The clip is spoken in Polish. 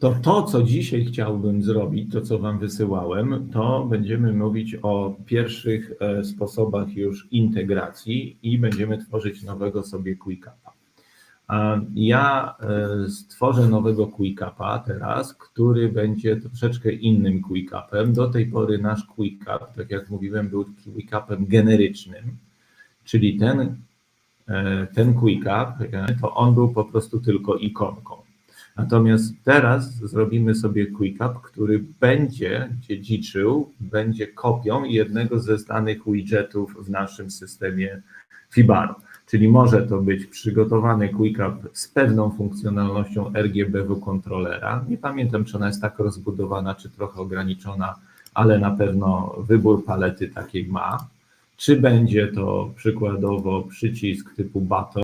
To to, co dzisiaj chciałbym zrobić, to co Wam wysyłałem, to będziemy mówić o pierwszych e, sposobach już integracji i będziemy tworzyć nowego sobie QuickUpa. Ja e, stworzę nowego QuickUpa teraz, który będzie troszeczkę innym QuickUpem. Do tej pory nasz QuickUp, tak jak mówiłem, był QuickUpem generycznym, czyli ten, e, ten QuickUp, to on był po prostu tylko ikonką. Natomiast teraz zrobimy sobie QuickUp, który będzie dziedziczył, będzie kopią jednego ze znanych widgetów w naszym systemie Fibaro. Czyli może to być przygotowany QuickUp z pewną funkcjonalnością RGBW kontrolera. Nie pamiętam, czy ona jest tak rozbudowana, czy trochę ograniczona, ale na pewno wybór palety takiej ma. Czy będzie to przykładowo przycisk typu button,